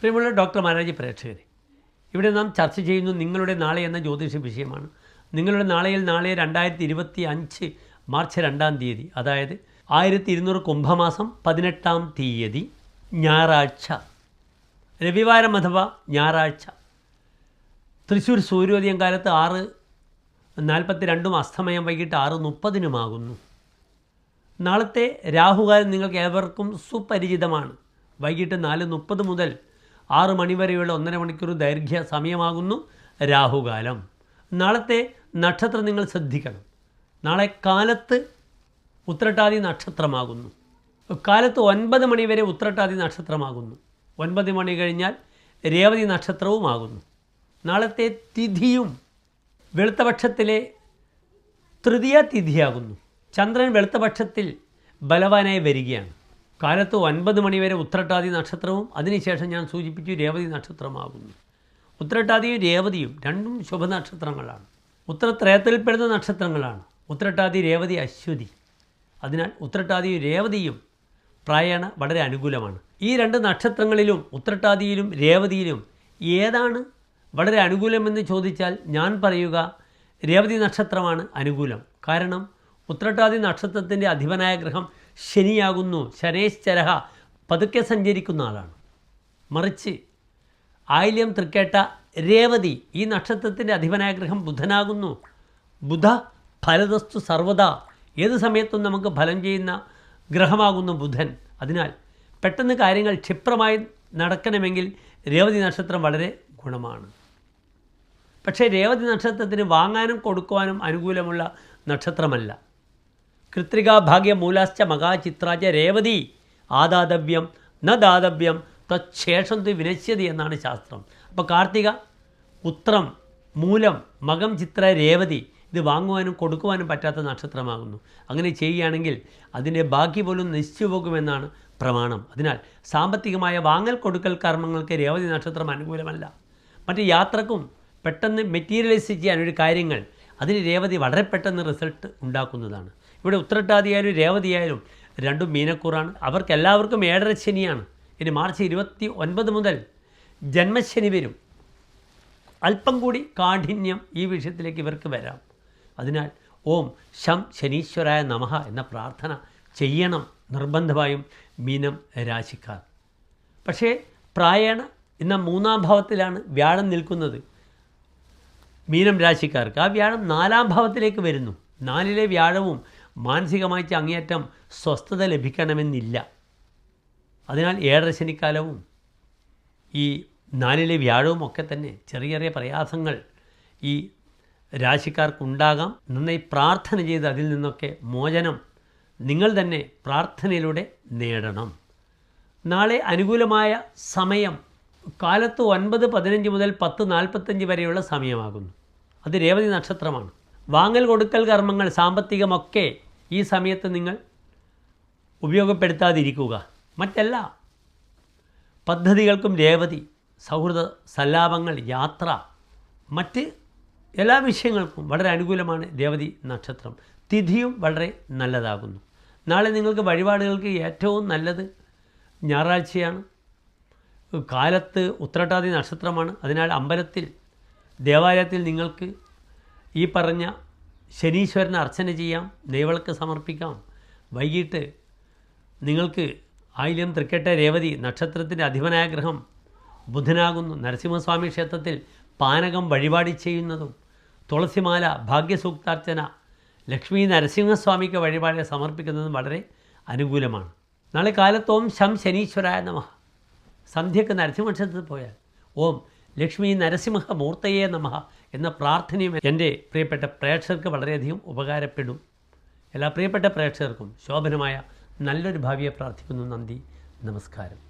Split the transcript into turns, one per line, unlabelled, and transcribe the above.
പ്രിയമുള്ള ഡോക്ടർ മഹാരാജി പ്രേക്ഷകരെ ഇവിടെ നാം ചർച്ച ചെയ്യുന്നു നിങ്ങളുടെ നാളെ എന്ന ജ്യോതിഷ വിഷയമാണ്. നിങ്ങളുടെ നാളെയിൽ നാളെ രണ്ടായിരത്തി ഇരുപത്തി അഞ്ച് മാർച്ച് രണ്ടാം തീയതി അതായത് ആയിരത്തി ഇരുന്നൂറ് കുംഭമാസം പതിനെട്ടാം തീയതി ഞായറാഴ്ച. രവിവാരം അഥവാ ഞായറാഴ്ച. തൃശ്ശൂർ സൂര്യോദയം കാലത്ത് ആറ് നാൽപ്പത്തി രണ്ടും അസ്തമയം വൈകിട്ട് ആറ് മുപ്പതിനുമാകുന്നു നാളത്തെ രാഹുകാലം നിങ്ങൾക്ക് ഏവർക്കും സുപരിചിതമാണ്. വൈകിട്ട് നാല് മുപ്പത് മുതൽ ആറ് മണിവരെയുള്ള ഒന്നര മണിക്കൂർ ദൈർഘ്യ സമയമാകുന്നു രാഹുകാലം. നാളത്തെ നക്ഷത്രം നിങ്ങൾ ശ്രദ്ധിക്കണം. നാളെ കാലത്ത് ഉത്രട്ടാതി നക്ഷത്രമാകുന്നു. കാലത്ത് ഒൻപത് മണിവരെ ഉത്രട്ടാതി നക്ഷത്രമാകുന്നു. ഒൻപത് മണി കഴിഞ്ഞാൽ രേവതി നക്ഷത്രവുമാകുന്നു. നാളത്തെ തിഥിയും വെളുത്തപക്ഷത്തിലെ തൃതീയ തിഥിയാകുന്നു. ചന്ദ്രൻ വെളുത്തപക്ഷത്തിൽ ബലവാനായി വരികയാണ്. കാലത്ത് ഒൻപത് മണിവരെ ഉത്രട്ടാതി നക്ഷത്രവും അതിനുശേഷം ഞാൻ സൂചിപ്പിച്ചു രേവതി നക്ഷത്രമാകുന്നു. ഉത്രട്ടാതിയും രേവതിയും രണ്ടും ശുഭനക്ഷത്രങ്ങളാണ്. ഉത്രത്രയത്തിൽപ്പെടുന്ന നക്ഷത്രങ്ങളാണ്. ഉത്രട്ടാതി രേവതി അശ്വതി. അതിനാൽ ഉത്രട്ടാതിയും രേവതിയും പ്രായണ വളരെ അനുകൂലമാണ്. ഈ രണ്ട് നക്ഷത്രങ്ങളിലും ഉത്രട്ടാതിയിലും രേവതിയിലും ഏതാണ് വളരെ അനുകൂലമെന്ന് ചോദിച്ചാൽ ഞാൻ പറയുക രേവതി നക്ഷത്രമാണ് അനുകൂലം. കാരണം ഉത്രട്ടാതി നക്ഷത്രത്തിന്റെ അധിപനായ ഗ്രഹം ശനിയാകുന്നു. ശനേശ്ചരഹ പതുക്കെ സഞ്ചരിക്കുന്ന ആളാണ്. മറിച്ച് ആയില്യം തൃക്കേട്ട രേവതി ഈ നക്ഷത്രത്തിന്റെ അധിപനായ ഗ്രഹം ബുധനാകുന്നു. ബുധ ഫലദസ്തു സർവദ. ഏത് സമയത്തും നമുക്ക് ഫലം ചെയ്യുന്ന ഗ്രഹമാകുന്നു ബുധൻ. അതിനാൽ പെട്ടെന്ന് കാര്യങ്ങൾ ക്ഷിപ്രമായി നടക്കണമെങ്കിൽ രേവതി നക്ഷത്രം വളരെ ഗുണമാണ്. പക്ഷേ രേവതി നക്ഷത്രത്തിന് വാങ്ങാനും കൊടുക്കുവാനും അനുകൂലമുള്ള നക്ഷത്രമല്ല. കൃത്രികാ ഭാഗ്യ മൂലാശ്ച മകാചിത്രാച രേവതി. ആദാതവ്യം ന ദാതവ്യം തച്ഛേഷം തു വിനശ്യതി എന്നാണ് ശാസ്ത്രം. അപ്പോൾ കാർത്തിക ഉത്രം മൂലം മകം ചിത്ര രേവതി ഇത് വാങ്ങുവാനും കൊടുക്കുവാനും പറ്റാത്ത നക്ഷത്രമാകുന്നു. അങ്ങനെ ചെയ്യുകയാണെങ്കിൽ അതിന്റെ ബാക്കി പോലും നശിച്ചു പോകുമെന്നാണ് പ്രമാണം. അതിനാൽ സാമ്പത്തികമായ വാങ്ങൽ കൊടുക്കൽ കർമ്മങ്ങൾക്ക് രേവതി നക്ഷത്രം അനുകൂലമല്ല. മറ്റ് യാത്രക്കും പെട്ടെന്ന് മെറ്റീരിയലൈസ് ചെയ്യാനൊരു കാര്യങ്ങൾ അതിന് രേവതി വളരെ പെട്ടെന്ന് റിസൾട്ട് ഉണ്ടാക്കുന്നതാണ്. ഇവിടെ ഉത്രട്ടാതിയായാലും രേവതിയായാലും രണ്ടും മീനക്കൂറാണ്. അവർക്ക് എല്ലാവർക്കും ഏഴര ശനിയാണ്. ഇനി മാർച്ച് ഇരുപത്തി ഒൻപത് മുതൽ ജന്മശനി വരും. അല്പം കൂടി കാഠിന്യം ഈ വിഷയത്തിലേക്ക് ഇവർക്ക് വരാം. അതിനാൽ ഓം ശം ശനീശ്വരായ നമഹ എന്ന പ്രാർത്ഥന ചെയ്യണം നിർബന്ധമായും മീനം രാശിക്കാർ. പക്ഷേ പ്രായണ ഇന്ന മൂന്നാം ഭാവത്തിലാണ് വ്യാഴം നിൽക്കുന്നത് മീനം രാശിക്കാർക്ക്. ആ വ്യാഴം നാലാം ഭാവത്തിലേക്ക് വരുന്നു. നാലിലെ വ്യാഴവും മാനസികമായി അങ്ങേയറ്റം സ്വസ്ഥത ലഭിക്കണമെന്നില്ല. അതിനാൽ ഏഴര ശനിക്കാലവും ഈ നാലിലെ വ്യാഴവും ഒക്കെ തന്നെ ചെറിയ ചെറിയ പ്രയാസങ്ങൾ ഈ രാശിക്കാർക്കുണ്ടാകാം. നന്നായി പ്രാർത്ഥന ചെയ്ത് അതിൽ നിന്നൊക്കെ മോചനം നിങ്ങൾ തന്നെ പ്രാർത്ഥനയിലൂടെ നേടണം. നാളെ അനുകൂലമായ സമയം കാലത്ത് ഒൻപത് പതിനഞ്ച് മുതൽ പത്ത് നാൽപ്പത്തഞ്ച് വരെയുള്ള സമയമാകുന്നു. അത് രേവതി നക്ഷത്രമാണ്. വാങ്ങൽ കൊടുക്കൽ കർമ്മങ്ങൾ സാമ്പത്തികമൊക്കെ ഈ സമയത്ത് നിങ്ങൾ ഉപയോഗപ്പെടുത്താതിരിക്കുക. മറ്റല്ല പദ്ധതികൾക്കും രേവതി സൗഹൃദ സല്ലാപങ്ങൾ യാത്ര മറ്റ് എല്ലാ വിഷയങ്ങൾക്കും വളരെ അനുകൂലമാണ് രേവതി നക്ഷത്രം. തിഥിയും വളരെ നല്ലതാകുന്നു. നാളെ നിങ്ങൾക്ക് വഴിപാടുകൾക്ക് ഏറ്റവും നല്ലത് ഞായറാഴ്ചയാണ്. കാലത്ത് ഉത്രട്ടാതി നക്ഷത്രമാണ്. അതിനാൽ അമ്പലത്തിൽ ദേവാലയത്തിൽ നിങ്ങൾക്ക് ഈ പറഞ്ഞ ശനീശ്വരന് അർച്ചന ചെയ്യാം ദൈവൾക്ക് സമർപ്പിക്കാം. വൈകിട്ട് നിങ്ങൾക്ക് ആയില്യം തൃക്കെട്ട രേവതി നക്ഷത്രത്തിന്റെ അധിപനായ ഗ്രഹം ബുധനാകുന്നു. നരസിംഹസ്വാമി ക്ഷേത്രത്തിൽ പാനകം വഴിപാടി ചെയ്യുന്നതും തുളസിമാല ഭാഗ്യസൂക്താർച്ചന ലക്ഷ്മി നരസിംഹസ്വാമിക്ക് വഴിപാട് സമർപ്പിക്കുന്നതും വളരെ അനുകൂലമാണ്. നാളെ കാലത്തോം ശം ശനീശ്വരായ നമ. സന്ധ്യക്ക് നരസിംഹക്ഷേത്രത്തിൽ പോയാൽ ഓം ലക്ഷ്മി നരസിംഹ മൂർത്തയേ നമ എന്ന പ്രാർത്ഥനയും എന്റെ പ്രിയപ്പെട്ട പ്രേക്ഷകർക്ക് വളരെയധികം ഉപകാരപ്പെടും. എല്ലാ പ്രിയപ്പെട്ട പ്രേക്ഷകർക്കും ശോഭനമായ നല്ലൊരു ഭാവിയെ പ്രാർത്ഥിക്കുന്നു നന്ദി. നമസ്കാരം.